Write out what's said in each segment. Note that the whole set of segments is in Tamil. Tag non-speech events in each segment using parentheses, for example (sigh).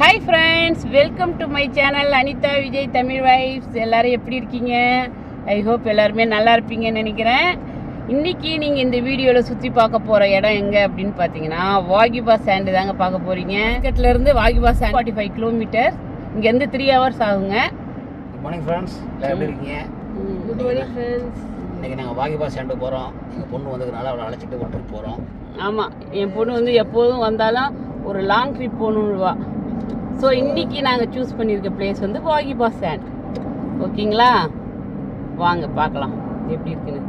Hi friends welcome to my channel Anitha Vijay Tamil wives எல்லாரும் எப்படி இருக்கீங்க? ஐ ஹோப் எல்லாருமே நல்லா இருப்பீங்கன்னு நினைக்கிறேன். இன்னைக்கு நீங்கள் இந்த வீடியோவில் சுற்றி பார்க்க போகிற இடம் எங்கே அப்படின்னு பார்த்தீங்கன்னா வாகிபா சாண்டு தாங்க பார்க்க போகிறீங்க இருந்து Wahiba sand forty five kilometre இங்கேருந்து த்ரீ ஹவர்ஸ் ஆகுங்க. குட் மார்னிங் ஃப்ரெண்ட்ஸ் எப்படி இருக்கீங்க? குட் மார்னிங் ஃப்ரெண்ட்ஸ் இன்னைக்கு நாங்கள் வாகிபா ஸ்டாண்டு போகிறோம் எங்கள் பொண்ணு வந்ததுனால அவளை அழைச்சிட்டு ட்ரிப் போகிறோம் ஆமாம் என் பொண்ணு வந்து எப்போதும் வந்தாலும் ஒரு லாங் ட்ரிப் போகணுன்னுவா ஸோ இன்னைக்கு நாங்கள் சூஸ் பண்ணியிருக்க பிளேஸ் வந்து வாகிபா சேண்ட் ஓகேங்களா வாங்க பார்க்கலாம். எப்படி இருக்குன்னு.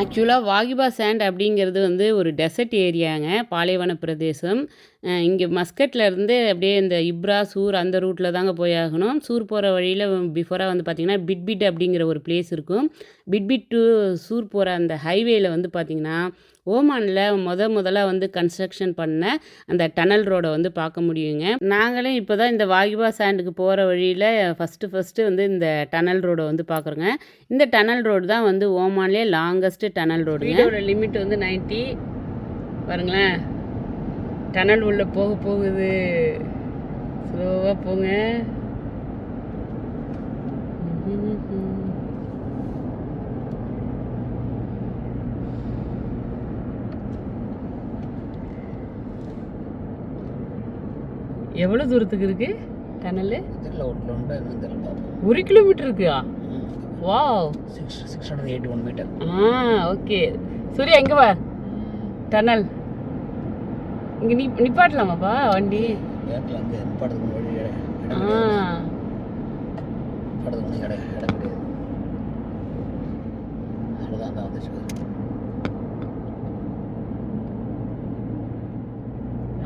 ஆக்சுவலாக வாகிபா சேண்ட் அப்படிங்கிறது வந்து ஒரு டெசர்ட் ஏரியாங்க பாலைவன பிரதேசம். இங்கே மஸ்கட்ல இருந்து அப்படியே இந்த இப்ரா சூர் அந்த ரூட்டில் தாங்க போய் ஆகணும். சூர் போகிற வழியில் பிஃபோராக வந்து பார்த்திங்கன்னா பிட்பிட் அப்படிங்கிற ஒரு பிளேஸ் இருக்கும். பிட்பிட் டு சூர் போகிற அந்த ஹைவேயில் வந்து பார்த்திங்கன்னா ஓமானில் முத முதலாக வந்து கன்ஸ்ட்ரக்ஷன் பண்ண அந்த டனல் ரோடை வந்து பார்க்க முடியுங்க. நாங்களும் இப்போ தான் இந்த வாகிபா சாண்டுக்கு போகிற வழியில் ஃபஸ்ட்டு ஃபஸ்ட்டு வந்து இந்த டனல் ரோடை வந்து பார்க்குறோங்க இந்த டனல் ரோடு தான் வந்து ஓமான்லேயே லாங்கஸ்ட்டு டனல் ரோடு இதோட லிமிட் வந்து 90 பாருங்களேன். டனல் உள்ள போக போகுது. ஸ்லோவாக போங்க. எவ்வளோ தூரத்துக்கு இருக்கு டனல்? ஒரு கிலோமீட்டர் இருக்கா? Wow. Six six hundred eighty one metre ஆ ஓகே சூர்யா எங்கே வா? டனல். இங்கே நி நிப்பாட்டலாமாப்பா வண்டி?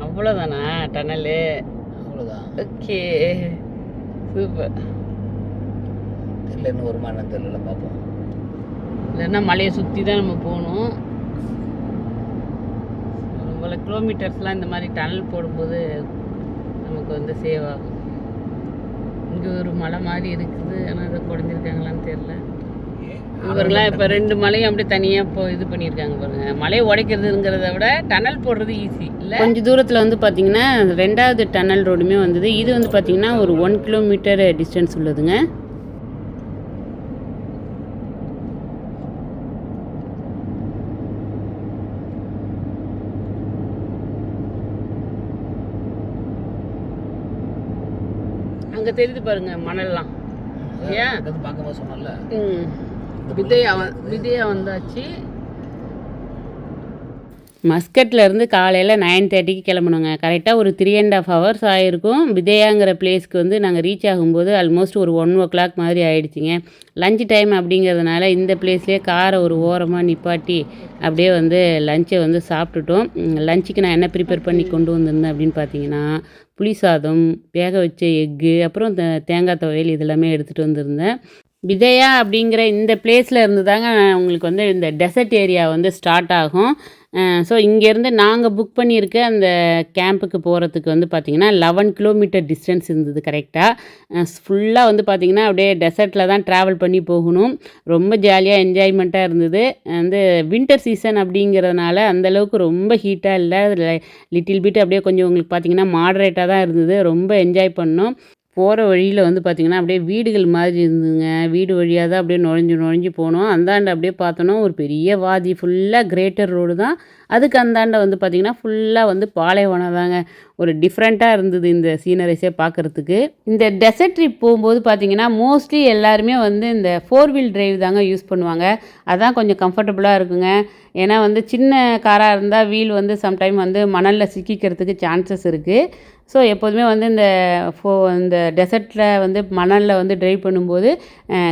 அவ்வளோதான் டனலு அவ்வளோதான் ஓகே சூப்பர். தெரியல இன்னும் வருமா என்னன்னு தெரியல பார்ப்போம். இல்லைன்னா மலையை சுற்றி தான் நம்ம போகணும். பல கிலோமீட்டர்ஸ்லாம் இந்த மாதிரி டனல் போடும்போது நமக்கு வந்து சேவ் ஆகும். இங்கே ஒரு மலை மாதிரி இருக்குது. ஆனால் அதை குறைஞ்சிருக்காங்களான்னு தெரியல. இவரெல்லாம் இப்போ ரெண்டு மலையும் அப்படியே தனியாக இப்போ இது பண்ணியிருக்காங்க பாருங்க. மலையை உடைக்கிறதுங்கிறத விட டனல் போடுறது ஈஸி இல்லை? கொஞ்சம் தூரத்தில் வந்து பார்த்தீங்கன்னா ரெண்டாவது டனல் ரோடுமே வந்தது. இது வந்து பார்த்தீங்கன்னா ஒரு ஒன் கிலோமீட்டர் டிஸ்டன்ஸ் உள்ளதுங்க. அங்கே தெரியுது பாருங்க மணல்லாம். ஏன்? பார்க்கும்போது சொன்னல ம். விதையா விதையா வந்தாச்சு. மஸ்கட்ல இருந்து காலையில் நைன் தேர்ட்டிக்கு கிளம்பணுங்க. கரெக்டாக ஒரு த்ரீ அண்ட் ஆஃப் ஹவர்ஸ் ஆயிருக்கும். விதையாங்கிற பிளேஸ்க்கு வந்து நாங்கள் ரீச் ஆகும்போது ஆல்மோஸ்ட் ஒரு ஒன் ஓ கிளாக் மாதிரி ஆயிடுச்சுங்க. லஞ்ச் டைம் அப்படிங்கிறதுனால இந்த பிளேஸ்லேயே காரை ஒரு ஓரமாக நிப்பாட்டி அப்படியே வந்து லஞ்சை வந்து சாப்பிட்டுட்டோம். லஞ்சுக்கு நான் என்ன ப்ரிப்பேர் பண்ணி கொண்டு வந்திருந்தேன் அப்படின்னு பார்த்தீங்கன்னா புளி சாதம் வேக வச்ச எக்கு அப்புறம் தேங்காய் துவையல் இதெல்லாமே எடுத்துகிட்டு வந்திருந்தேன். விதையா அப்படிங்கிற இந்த பிளேஸில் இருந்து தாங்க உங்களுக்கு வந்து இந்த டெசர்ட் ஏரியா வந்து ஸ்டார்ட் ஆகும். ஸோ இங்கேருந்து நாங்கள் புக் பண்ணியிருக்க அந்த கேம்புக்கு போகிறதுக்கு வந்து பார்த்திங்கன்னா லெவன் கிலோமீட்டர் டிஸ்டன்ஸ் இருந்தது கரெக்டாக ஃபுல்லாக வந்து பார்த்திங்கன்னா அப்படியே டெசர்ட்டில் தான் ட்ராவல் பண்ணி போகணும். ரொம்ப ஜாலியாக என்ஜாய்மெண்ட்டாக இருந்தது. வந்து வின்டர் சீசன் அப்படிங்கிறதுனால அந்தளவுக்கு ரொம்ப ஹீட்டாக இல்லை. லிட்டில் பிட் அப்படியே கொஞ்சம் உங்களுக்கு பார்த்திங்கன்னா மாடரேட்டாக தான் இருந்தது. ரொம்ப என்ஜாய் பண்ணோம். போகிற வழியில் வந்து பார்த்திங்கன்னா அப்படியே வீடுகள் மாதிரி இருந்ததுங்க வீடு வழியாக தான் அப்படியே நுழைஞ்சு நுழைஞ்சு போனோம். அந்தாண்ட அப்படியே பார்த்தோன்னா ஒரு பெரிய வாதி ஃபுல்லாக கிரேட்டர் ரோடு தான். அதுக்கு அந்தாண்ட வந்து பார்த்திங்கன்னா ஃபுல்லாக வந்து பாலைவனம் தாங்க. ஒரு டிஃப்ரெண்ட்டாக இருந்தது இந்த சீனரிஸே பார்க்குறதுக்கு இந்த டெசர்ட் ட்ரிப் போகும்போது பார்த்திங்கன்னா மோஸ்ட்லி எல்லாருமே வந்து இந்த ஃபோர் வீல் டிரைவ் தாங்க யூஸ் பண்ணுவாங்க. அதான் கொஞ்சம் கம்ஃபர்டபுளாக இருக்குங்க. ஏன்னா வந்து சின்ன காராக இருந்தால் வீல் வந்து சம்டைம் வந்து மணலில் சிக்கிக்கிறதுக்கு சான்சஸ் இருக்குது ஸோ எப்போதுமே வந்து இந்த ஃபோ இந்த டெசர்ட்டில் வந்து மணலில் வந்து ட்ரைவ் பண்ணும்போது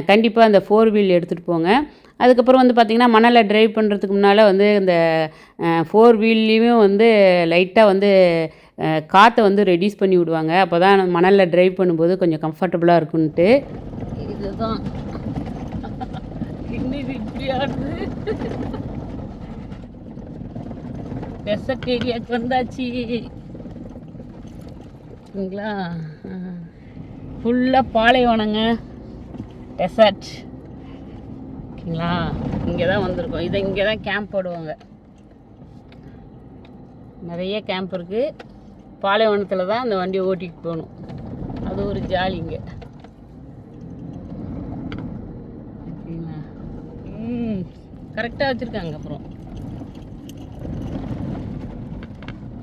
கண்டிப்பாக அந்த ஃபோர் வீல் எடுத்துகிட்டு போங்க. அதுக்கப்புறம் வந்து பார்த்திங்கன்னா மணலில் ட்ரைவ் பண்ணுறதுக்கு முன்னால் வந்து இந்த ஃபோர் வீல்லையும் வந்து லைட்டாக வந்து காற்றை வந்து ரெடியூஸ் பண்ணி விடுவாங்க. அப்போ தான் மணலில் ட்ரைவ் பண்ணும்போது கொஞ்சம் கம்ஃபர்டபுளாக இருக்குன்ட்டு. இதுதான். டெசர்ட் ஏரியாவுக்கு வந்தாச்சு. சரிங்களா ஃபுல்லாக பாலைவனங்க டெசர்ட் ஓகேங்களா? இங்கே தான் வந்திருக்கோம். இதை இங்கே தான் கேம்ப் போடுவாங்க. நிறைய கேம்ப் இருக்குது பாலைவனத்தில் தான் அந்த வண்டியை ஓட்டிகிட்டு போகணும். அது ஒரு ஜாலிங்க ம். கரெக்டாக வச்சுருக்காங்க அப்புறம்.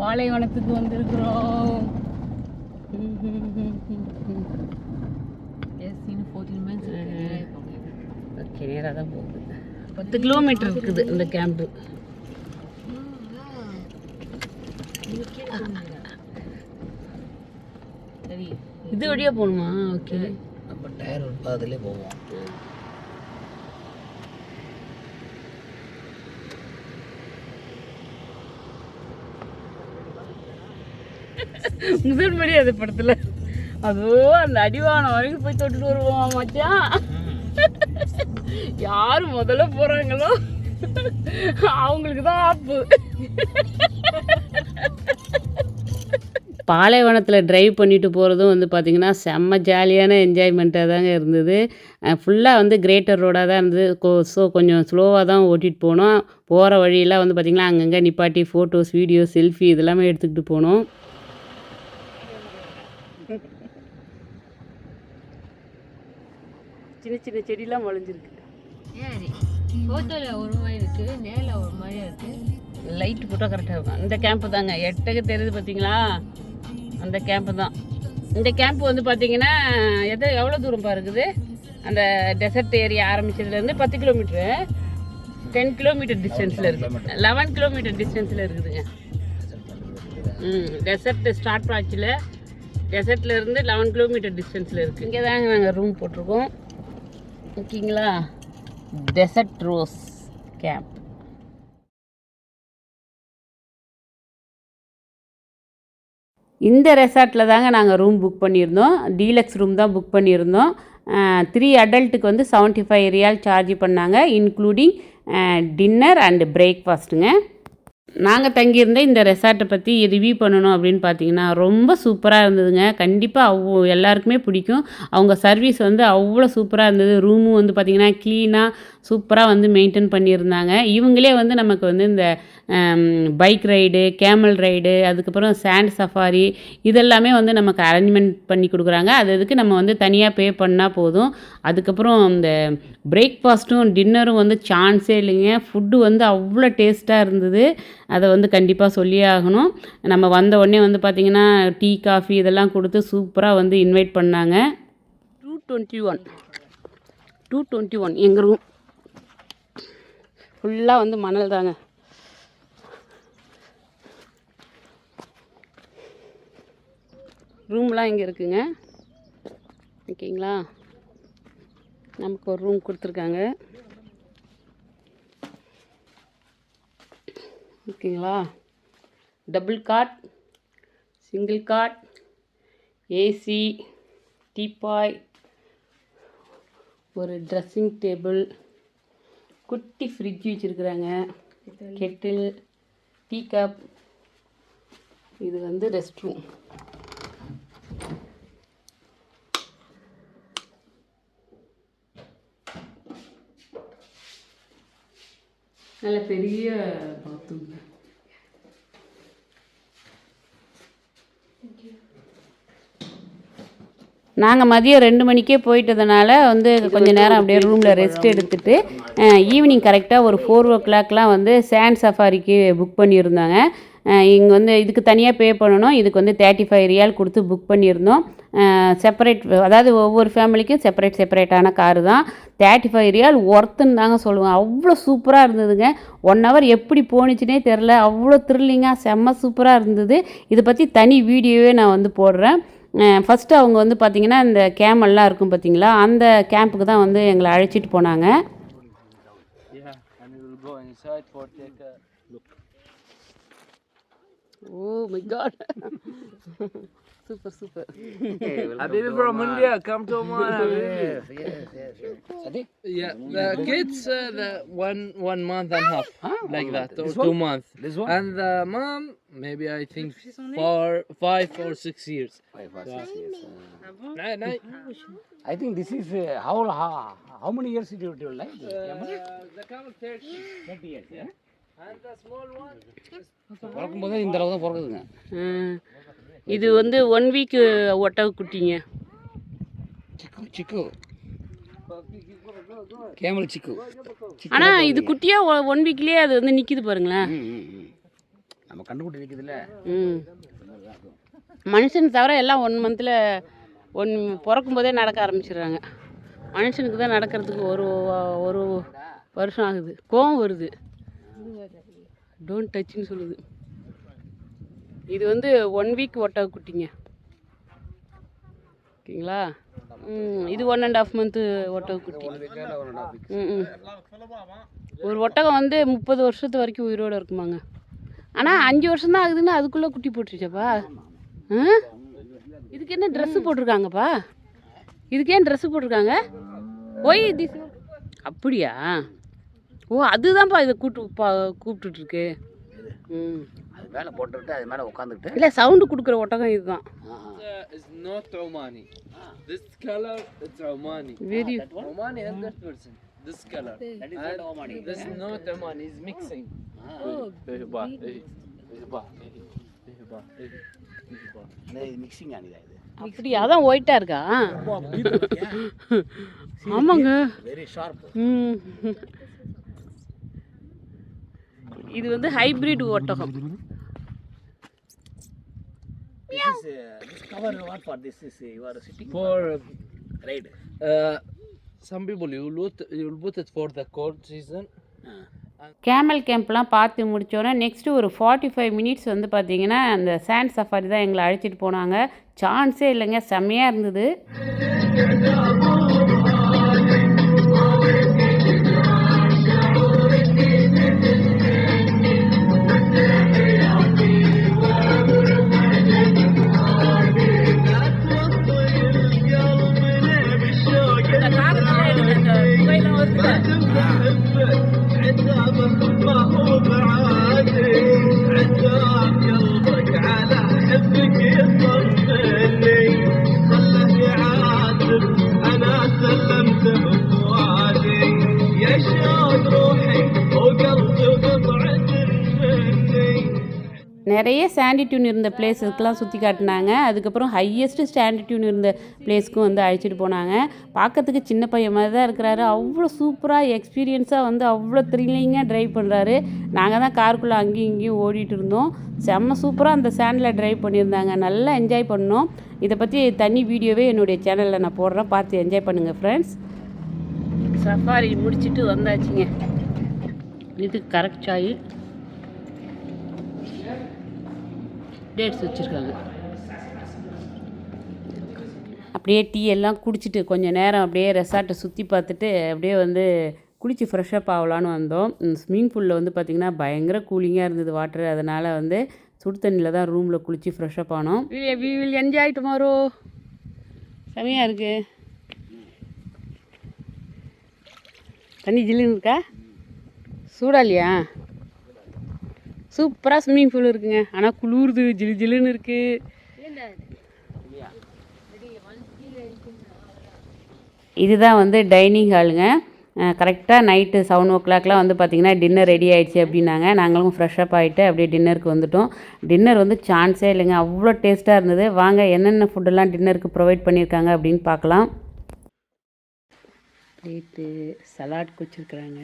பாலைவனத்துக்கு வந்திருக்கிறோம். ஓகே நேராக தான் போகுது. பத்து கிலோமீட்டர் இருக்குது இந்த கேம்ப்பு இது வழியாக போகணுமா? ஓகே நம்ம டயர் ஒரு பாதத்துலேயே போவோம். முதல் முறை அது படத்தில். அதோ அந்த அடிவானம் வரைக்கும் போய் தொட்டுட்டு வருவோம் மச்சான். யார் முதல்ல போகிறாங்களோ அவங்களுக்கு தான் ஆப்பு. பாலைவனத்தில் டிரைவ் பண்ணிட்டு போகிறதும் வந்து பார்த்திங்கன்னா செம்ம ஜாலியான என்ஜாய்மெண்ட்டாக தாங்க இருந்தது. ஃபுல்லாக வந்து கிரேட்டர் ரோடாக தான் இருந்தது. ஸோ கொஞ்சம் ஸ்லோவாக தான் ஓட்டிகிட்டு போனோம். போகிற வழியெல்லாம் வந்து பார்த்திங்கன்னா அங்கங்கே நிப்பாட்டி ஃபோட்டோஸ் வீடியோஸ் செல்ஃபி இதெல்லாமே எடுத்துக்கிட்டு போனோம். சின்ன சின்ன செடிலாம் முளைஞ்சிருக்கு. சரி. ஃபோட்டோவில் ஒரு மாதிரி இருக்குது நேரில் ஒரு மாதிரியா இருக்குது லைட் போட்டால் கரெக்டாக இருக்கும். இந்த கேம்ப்பு தாங்க. எட்டக்கு தெரியுது பார்த்தீங்களா அந்த கேம்ப்பு தான். இந்த கேம்ப் வந்து பார்த்தீங்கன்னா எது எவ்வளோ தூரம் இருக்குது? அந்த டெசர்ட் ஏரியா ஆரம்பிச்சதுலேருந்து பத்து கிலோமீட்ரு டென் கிலோமீட்டர் டிஸ்டன்ஸில் இருக்குது லெவன் கிலோமீட்டர் டிஸ்டன்ஸில் இருக்குதுங்க. ம் டெசர்ட் ஸ்டார்ட் ஆச்சுல. டெசர்ட்ல இருந்து லெவன் கிலோமீட்டர் டிஸ்டன்ஸில் இருக்குது இங்கே தாங்க நாங்கள் ரூம் போட்டிருக்கோம். ஓகேங்களா டெசர்ட் ரோஸ் கேம்ப் இந்த ரெசார்ட்டில் தாங்க நாங்கள் ரூம் புக் பண்ணியிருந்தோம். டீலக்ஸ் ரூம் தான் புக் பண்ணியிருந்தோம். த்ரீ அடல்ட்டுக்கு வந்து செவன்ட்டி ஃபைவ் ரியால் சார்ஜ் பண்ணாங்க இன்க்ளூடிங் டின்னர் அண்டு பிரேக்ஃபாஸ்ட்டுங்க நாங்கள் தங்கியிருந்த இந்த ரெசார்ட்டை பற்றி ரிவ்யூ பண்ணணும் அப்படின்னு பார்த்தீங்கன்னா ரொம்ப சூப்பராக இருந்ததுங்க. கண்டிப்பாக அவ்வளோ எல்லாருக்குமே பிடிக்கும். அவங்க சர்வீஸ் வந்து அவ்வளோ சூப்பராக இருந்தது. ரூமும் வந்து பார்த்திங்கன்னா க்ளீனாக சூப்பராக வந்து மெயின்டைன் பண்ணியிருந்தாங்க. இவங்களே வந்து நமக்கு வந்து இந்த பைக் ரைடு கேமல் ரைடு அதுக்கப்புறம் சாண்ட் சஃபாரி இதெல்லாமே வந்து நமக்கு அரேஞ்ச்மெண்ட் பண்ணி கொடுக்குறாங்க. அது அதுக்கு நம்ம வந்து தனியாக பே பண்ணால் போதும். அதுக்கப்புறம் இந்த பிரேக்ஃபாஸ்ட்டும் டின்னரும் வந்து சான்ஸே இல்லைங்க. ஃபுட்டு வந்து அவ்வளோ டேஸ்ட்டாக இருந்தது. அதை வந்து கண்டிப்பாக சொல்லியே ஆகணும். நம்ம வந்த உடனே வந்து பார்த்திங்கன்னா டீ காஃபி இதெல்லாம் கொடுத்து சூப்பராக வந்து இன்வைட் பண்ணாங்க. Two twenty one two twenty one எங்கள் ரூம் ஃபுல்லாக வந்து மணல் தாங்க. ரூம்லாம் இங்கே இருக்குங்க. ஓகேங்களா? நமக்கு ஒரு ரூம் கொடுத்துருக்காங்க. ஓகேங்களா? Double cot single cot AC teapoy ஒரு ட்ரெஸ்ஸிங் டேபிள். குட்டி ஃப்ரிட்ஜ் வச்சுருக்குறாங்க. கெட்டில் டீ கப் இது வந்து ரெஸ்ட் ரூம் நல்ல பெரிய பாத்ரூம் நாங்கள் மதியம் ரெண்டு மணிக்கே போயிட்டதுனால வந்து கொஞ்ச நேரம் அப்படியே ரூமில் ரெஸ்ட் எடுத்துட்டு ஈவினிங் கரெக்டாக ஒரு ஃபோர் ஓ கிளாக்லாம் வந்து சேண்ட் சஃபாரிக்கு புக் பண்ணியிருந்தாங்க. இங்கே வந்து இதுக்கு தனியாக பே பண்ணணும். இதுக்கு வந்து தேர்ட்டி ஃபைவ் ரியால் கொடுத்து புக் பண்ணியிருந்தோம். செப்பரேட் அதாவது ஒவ்வொரு ஃபேமிலிக்கும் செப்பரேட் செப்பரேட்டான காரு தான். தேர்ட்டி ஃபைவ் ரியால் ஒர்த்துன்னு தாங்க சொல்லுவேன் அவ்வளோ சூப்பராக இருந்ததுங்க. ஒன் ஹவர் எப்படி போணுச்சுனே தெரில அவ்வளோ த்ரில்லிங்காக செம்ம சூப்பராக இருந்தது. இதை பற்றி தனி வீடியோவே நான் வந்து போடுறேன். ஃபஸ்ட்டு அவங்க வந்து பார்த்திங்கன்னா இந்த கேமெல்லாம் இருக்கும் பார்த்தீங்களா அந்த கேம்புக்கு தான் வந்து எங்களை அழைச்சிட்டு போனாங்க. ஓ my god super super Habibi from India, come to Oman. Yes, yes, yes, yes. Yeah, the kids, uh, the one one month and half, like that, or two months. This one? And the mom, maybe I think four, five or six years. Five or six years. Uh. I think this is uh, how, how how many years did you do like? Uh, the camel 30. 30 years. Yeah? And the small one, பிறக்கும்போதே இந்த அளவு தான் பிறக்குதுங்க இது வந்து ஒன் வீக் ஒட்டக குட்டிங்க. சிக்கு கேமல் சிக்கு. ஆனால் இது குட்டியாக ஒன் வீக்லேயே அது வந்து நிற்கிது பாருங்களேன். நம்ம கண்டுபிடி நிற்குதுல்ல ம். மனுஷன் தவிர எல்லாம் ஒன் மந்தில் ஒன் பிறக்கும் போதே நடக்க ஆரம்பிச்சிடுறாங்க. மனுஷனுக்கு தான் நடக்கிறதுக்கு ஒரு ஒரு வருஷம் ஆகுது. கோவம் வருது. டோன்ட் டச்னு சொல்லுது. இது வந்து ஒன் வீக் ஒட்டக குட்டிங்க. ஓகேங்களா? ம் இது ஒன் அண்ட் ஆஃப் மந்த்து ஒட்டக குட்டி. ம் ம். ஒரு ஒட்டகம் வந்து முப்பது வருஷத்து வரைக்கும் உயிரோடு இருக்குமாங்க. ஆனால் அஞ்சு வருஷம் தான் ஆகுதுன்னு அதுக்குள்ளே குட்டி போட்டுருச்சப்பா. ஆ? இதுக்கு என்ன ட்ரெஸ்ஸு போட்டிருக்காங்கப்பா? இதுக்கு ஏன் ட்ரெஸ்ஸு போட்டிருக்காங்க? ஒய் திஸ் அப்படியா? ஓ அதுதான்ப்பா இதை பா கூப்பிட்டுட்ருக்கு ம். மேலே போட்டுக்கிட்டு அது மேலே உட்காந்துக்கிட்டு இல்லை சவுண்டு கொடுக்குற ஒட்டகம் இதுதான். is not Omani. This color, it's Omani. Very Omani 100%. This color. That is And not Omani. This is not Omani. He's mixing. இது மிக்சிங் ஆனிதா இது. அப்படி அதான் ஒயிட்டாக இருக்கா? (laughs) ஆமாங்க. வெரி ஷார்ப் ம். இது வந்து ஹைப்ரிட் ஒட்டகம். This is uh, this cover what for this is uh, you are sitting For right. uh, some people, you will put, you put it for the cold season. Camel கேம்ப்லாம் பார்த்து முடித்தோன்னே நெக்ஸ்ட்டு ஒரு ஃபார்ட்டி ஃபைவ் மினிட்ஸ் வந்து பார்த்தீங்கன்னா அந்த சாண்ட் சஃபாரி தான் எங்களை அழைச்சிட்டு போனாங்க சான்ஸே இல்லைங்க செம்மையாக இருந்தது عذاب ما هو بعد நிறைய சாண்டிடியூன் இருந்த பிளேஸுக்கெலாம் சுற்றி காட்டினாங்க. அதுக்கப்புறம் ஹையஸ்ட்டு ஸ்டாண்டி டியூன் இருந்த பிளேஸ்க்கும் வந்து அழைச்சிட்டு போனாங்க. பார்க்கறதுக்கு சின்ன பையன் மாதிரி தான் இருக்கிறாரு. அவ்வளோ சூப்பராக எக்ஸ்பீரியன்ஸாக வந்து அவ்வளோ த்ரில்லிங்காக ட்ரைவ் பண்ணுறாரு நாங்கள் தான் காருக்குள்ளே அங்கேயும் இங்கேயும் ஓடிட்டு இருந்தோம். செம்ம சூப்பராக அந்த ஸ்டாண்டில் ட்ரைவ் பண்ணியிருந்தாங்க. நல்லா என்ஜாய் பண்ணோம். இதை பற்றி தனி வீடியோவே என்னுடைய சேனலில் நான் போடுறேன். பார்த்து என்ஜாய் பண்ணுங்கள் ஃப்ரெண்ட்ஸ் சஃபாரி முடிச்சுட்டு வந்தாச்சுங்க. இது கரெக்ட் சாய். டேட்ஸ் வச்சுருக்காங்க. அப்படியே டீ எல்லாம் குடிச்சிட்டு கொஞ்சம் நேரம் அப்படியே ரெசார்ட்டை சுற்றி பார்த்துட்டு அப்படியே வந்து குளித்து ஃப்ரெஷ்அப் ஆகலான்னு வந்தோம். ஸ்விம்மிங் பூலில் வந்து பார்த்திங்கன்னா பயங்கர கூலிங்காக இருந்தது வாட்டர் அதனால் வந்து சுடு தண்ணியில் தான் ரூமில் குளித்து ஃப்ரெஷ்அப் ஆனோம். வி வில் என்ஜாய் டுமாரோ செமையாக இருக்கு. தண்ணி ஜில்லுன்னு இருக்கா? சூடா இல்லையா? சூப்பராக ஸ்விம்மிங் பூல் இருக்குங்க. ஆனால் குளிருது ஜிலு ஜிலுன்னு இருக்குது இதுதான் வந்து டைனிங் ஹாலுங்க கரெக்டாக நைட்டு செவன் ஓ கிளாக்லாம் வந்து பார்த்திங்கன்னா டின்னர் ரெடி ஆயிடுச்சு அப்படின்னாங்க. நாங்களும் ஃப்ரெஷ்அப் ஆகிட்டு அப்படியே டின்னருக்கு வந்துட்டோம். டின்னர் வந்து சான்ஸே இல்லைங்க. அவ்வளோ டேஸ்ட்டாக இருந்தது. வாங்க என்னென்ன ஃபுட்டெல்லாம் டின்னருக்கு ப்ரொவைட் பண்ணியிருக்காங்க அப்படின்னு பார்க்கலாம். பிளேட்டு சலாட் வச்சுருக்குறாங்க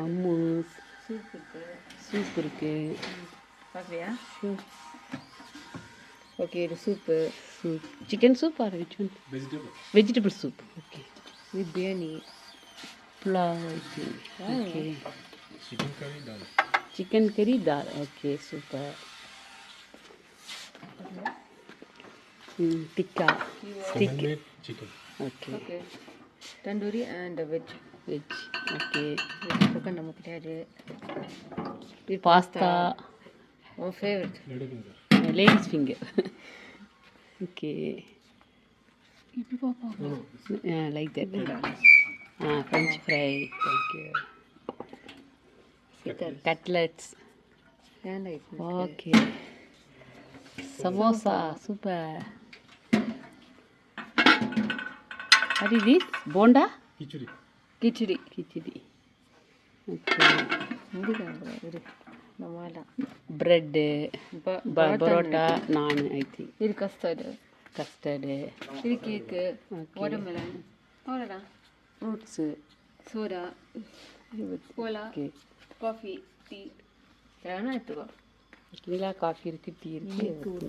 மம்மூஸ் சூப் இருக்குது பார்க்குறியா ஓகே இது soup soup chicken soup or which one vegetable soup okay with biryani pulao okay chicken curry dal okay super tikka stick okay okay tandoori and veg veg okay cooker நம்ம கிடையாது பாஸ்தா உன் favourite ladies finger okay like that ah french fry thank you cutlets okay samosa super what is this? Bonda khichdi khichdi okay முடிக்காங்க இரு. நம்மளாம் ப்ரெட்டு ப- பரோட்டா நான் ஐ திங்க் இது கஸ்டர்டு கஸ்டர்டு இது கேக்கு வாட்டர்மெலன் அவ்வளோதான் fruits soda okay coffee tea வேணா எடுத்துக்கோ. கீழே காஃபி இருக்குது டீ இருக்குது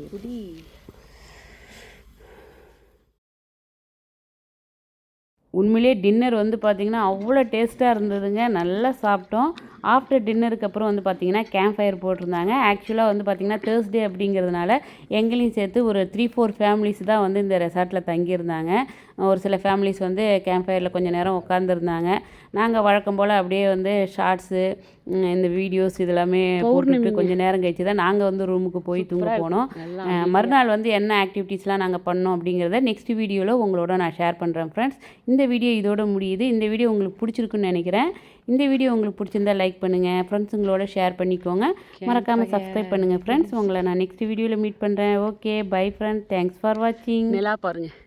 உண்மையிலே டின்னர் வந்து பார்த்திங்கன்னா அவ்வளோ டேஸ்ட்டாக இருந்ததுங்க. நல்லா சாப்பிட்டோம். ஆஃப்டர் டின்னருக்கு அப்புறம் வந்து பார்த்திங்கன்னா கேம்ப் ஃபயர் போட்டிருந்தாங்க. ஆக்சுவலாக வந்து பார்த்திங்கன்னா தேர்ஸ்டே அப்படிங்கிறதுனால எங்களையும் சேர்த்து ஒரு த்ரீ ஃபோர் ஃபேமிலிஸ் தான் வந்து இந்த ரெசார்ட்டில் தங்கியிருந்தாங்க. ஒரு சில ஃபேமிலிஸ் வந்து கேம்ப் ஃபயரில் கொஞ்சம் நேரம் உட்காந்துருந்தாங்க நாங்கள் வழக்கம் போல் அப்படியே வந்து ஷார்ட்ஸு இந்த வீடியோஸ் இதெல்லாமே போட்டுட்டு கொஞ்சம் நேரம் கழிச்சு தான் நாங்கள் வந்து ரூமுக்கு போய் தூங்க போனோம். மறுநாள் வந்து என்ன ஆக்டிவிட்டீஸ்லாம் நாங்கள் பண்ணோம் அப்படிங்கிறத நெக்ஸ்ட் வீடியோவில் உங்களோட நான் ஷேர் பண்ணுறேன் ஃப்ரெண்ட்ஸ் இந்த வீடியோ இதோட முடியுது. இந்த வீடியோ உங்களுக்கு பிடிச்சிருக்குன்னு நினைக்கிறேன். இந்த வீடியோ உங்களுக்கு பிடிச்சிருந்தா லைக் பண்ணுங்கள் ஃப்ரெண்ட்ஸுங்களோட ஷேர் பண்ணிக்கோங்க. மறக்காமல் சப்ஸ்கிரைப் பண்ணுங்கள் ஃப்ரெண்ட்ஸ் உங்களை நான் நெக்ஸ்ட் வீடியோவில் மீட் பண்ணுறேன் okay bye friends thanks for வாட்சிங் நிலா பாருங்கள்